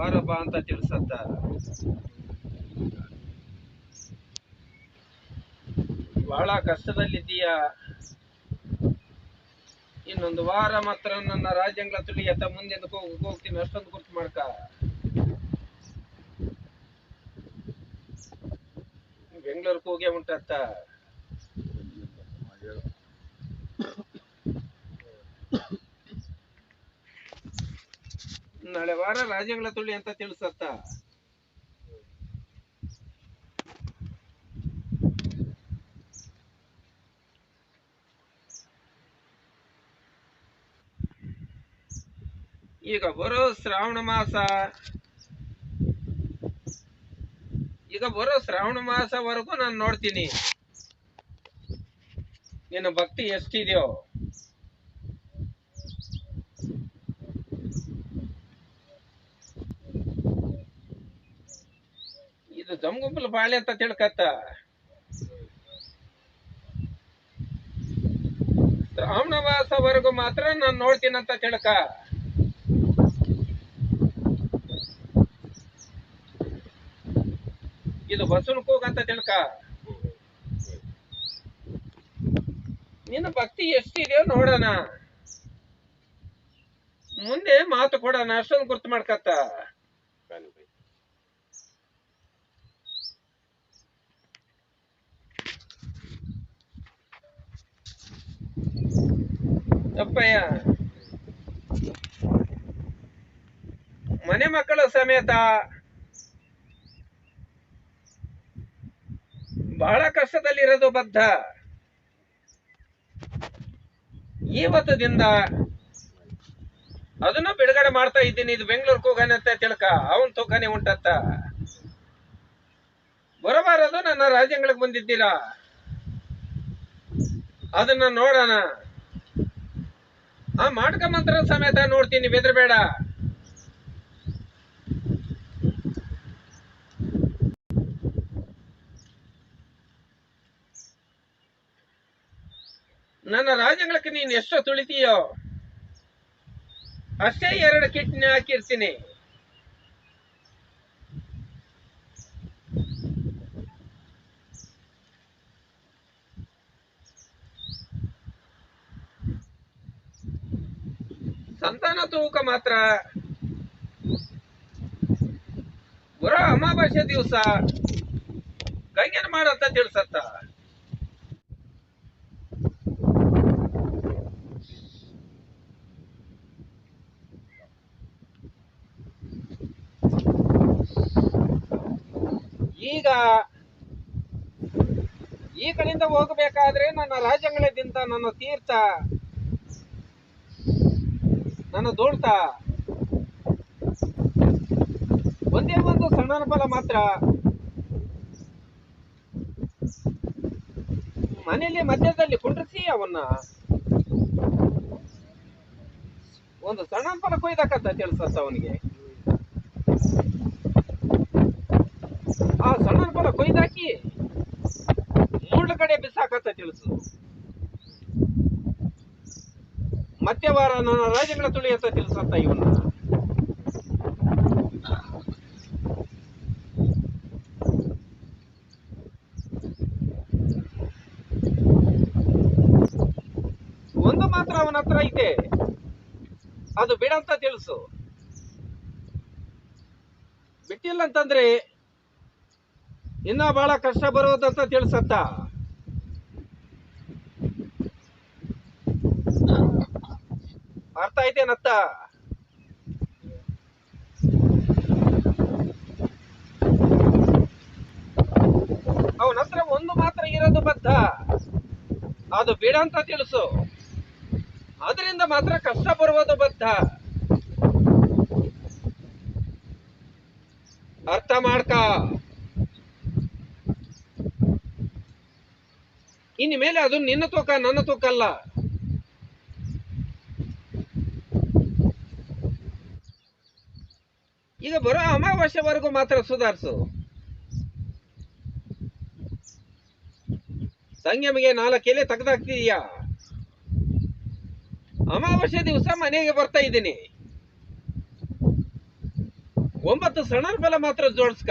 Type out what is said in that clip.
ಅಪ್ಪಯ್ಯ ವಾರ ಬಾ ಅಂತ ತಿಳಿಸತ್ತ ಬಹಳ ಕಷ್ಟದಲ್ಲಿದ್ದೀಯ. ಇನ್ನೊಂದು ವಾರ ಮಾತ್ರ ನನ್ನ ರಾಜ್ಯಗಳ ತುಳಿ ಎತ್ತ ಮುಂದೆ ಹೋಗ್ತೀನಿ, ಅಷ್ಟೊಂದು ಗುರ್ತು ಮಾಡ್ಕ. ಬೆಂಗಳೂರಿಗೆ ಹೋಗೇ ಉಂಟತ್ತ ನಾಳೆ ವಾರ ರಾಜ್ಯಗಳ ತುಳಿ ಅಂತ ತಿಳಿಸತ್ತ. ಈಗ ಬರೋ ಶ್ರಾವಣ ಮಾಸ. ಈಗ ಬರೋ ಶ್ರಾವಣ ಮಾಸವರೆಗೂ ನಾನು ನೋಡ್ತೀನಿ. ನಿನ್ನ ಭಕ್ತಿ ಎಷ್ಟಿದೆಯೋ. ಜಮ್ಗುಂಬಲ ಬಾಳೆ ಅಂತ ತಿಳ್ಕತ್ತ. ರಾಮನವಾಸವರೆಗೂ ಮಾತ್ರ ನಾನು ನೋಡ್ತೀನಿ ಅಂತ ತಿಳ್ಕ. ಇದು ಬಸವನ ಕೂಗ ಅಂತ ತಿಳ್ಕ. ನಿನ್ನ ಭಕ್ತಿ ಎಷ್ಟಿದೆಯೋ ನೋಡೋಣ. ಮುಂದೆ ಮಾತು ಕೊಡೋಣ, ಅಷ್ಟೊಂದು ಗುರ್ತು ಮಾಡ್ಕತ್ತ. ಅಪ್ಪಯ್ಯ. ಮನೆ ಮಕ್ಕಳ ಸಮೇತ ಬಹಳ ಕಷ್ಟದಲ್ಲಿರೋದು ಬದ್ಧ. ಇವತ್ತದಿಂದ ಅದನ್ನ ಬಿಡುಗಡೆ ಮಾಡ್ತಾ ಇದ್ದೀನಿ. ಇದು ಬೆಂಗಳೂರು ಹೋಗಾನೆ ಅಂತ ತಿಳ್ಕ. ಅವನ್ ತೂಕನೆ ಉಂಟತ್ತ ಬರಬಾರದು, ನನ್ನ ರಾಜ್ಯಗಳಿಗೆ ಬಂದಿದ್ದೀರಾ? ಅದನ್ನ ನೋಡೋಣ. ಆ ಮಾಟಕ ಮಂತ್ರ ಸಮೇತ ನೋಡ್ತೀನಿ ಬೆದ್ರಬೇಡ ನನ್ನ ರಾಜ್ಯಗಳಕ್ಕೆ ನೀನ್ ಎಷ್ಟು ತುಳಿತೀಯೋ, ಅಷ್ಟೇ ಎರಡು ಕಿಟ್ನಿ ಹಾಕಿರ್ತೀನಿ. ಸಂತಾನ ತೂಕ ಮಾತ್ರ. ಗುರ ಅಮಾವಾಸ್ಯ ದಿವಸ ಗಂಗೆನ ಮಾಡಂತ ತಿಳಿಸತ್ತ. ಈಗ ಈ ಕಡೆಯಿಂದ ಹೋಗಬೇಕಾದ್ರೆ ನನ್ನ ರಾಜಂಗಳದಿಂದ ನನ್ನ ತೀರ್ಥ ನನ್ನ ದೋಳ್ತ ಒಂದೇ ಒಂದು ಸಣ್ಣ ಫಲ ಮಾತ್ರ. ಮನೆಯಲ್ಲಿ ಮಧ್ಯದಲ್ಲಿ ಕುಂಡ್ರಿಸಿ ಅವನ್ನ. ಒಂದು ಸಣ್ಣ ಫಲ ಕೊಯ್ದಾಕತ್ತ ತಿಳಿಸತ್ತ ಅವನಿಗೆ. ಆ ಸಣ್ಣ ಫಲ ಕೊಯ್ದಾಕಿ ಮೂಡ್ಲ ಕಡೆ ಬಿಸಾಕತ್ತ ತಿಳಿಸು ಮತ್ತೆ ವಾರ ನನ್ನ ರಾಜ್ಯಗಳ ತುಳಿ ಅಂತ ತಿಳಿಸತ್ತ ಇವನ್ನ ಮಾತ್ರ ಐತೆ. ಅದು ಬಿಡಂತ ತಿಳಿಸು. ಬಿಟ್ಟಿಲ್ಲ ಅಂತಂದ್ರೆ ಇನ್ನ ಬಹಳ ಕಷ್ಟ ಬರೋದಂತ ತಿಳಿಸತ್ತ? ಅರ್ಥ ಐತೇನತ್ತ ಅವನ ಹತ್ರ ಒಂದು ಮಾತ್ರ ಇರೋದು ಬದ್ಧ. ಅದು ಬೇಡ ಅಂತ ತಿಳಿಸು. ಅದರಿಂದ ಮಾತ್ರ ಕಷ್ಟ ಬರುವುದು ಬದ್ಧ. ಅರ್ಥ ಮಾಡ್ಕ. ಇನ್ನು ಮೇಲೆ ಅದು ನಿನ್ನ ತೂಕ, ನನ್ನ ತೂಕ ಈಗ ಬರೋ ಅಮಾವಾಸ್ಯವರೆಗೂ ಮಾತ್ರ ಸುಧಾರಿಸು. ಸಂಯಮಿಗೆ ನಾಲ್ಕು ಎಲೆ ಅಮಾವಾಸ್ಯ ಅಮಾವಾಸ್ಯೆ ದಿವಸ ಮನೆಗೆ ಬರ್ತಾ ಇದ್ದೀನಿ. ಒಂಬತ್ತು ಸಣ್ಣ ಬಲ ಮಾತ್ರ ಜೋಡಿಸ್ಕ.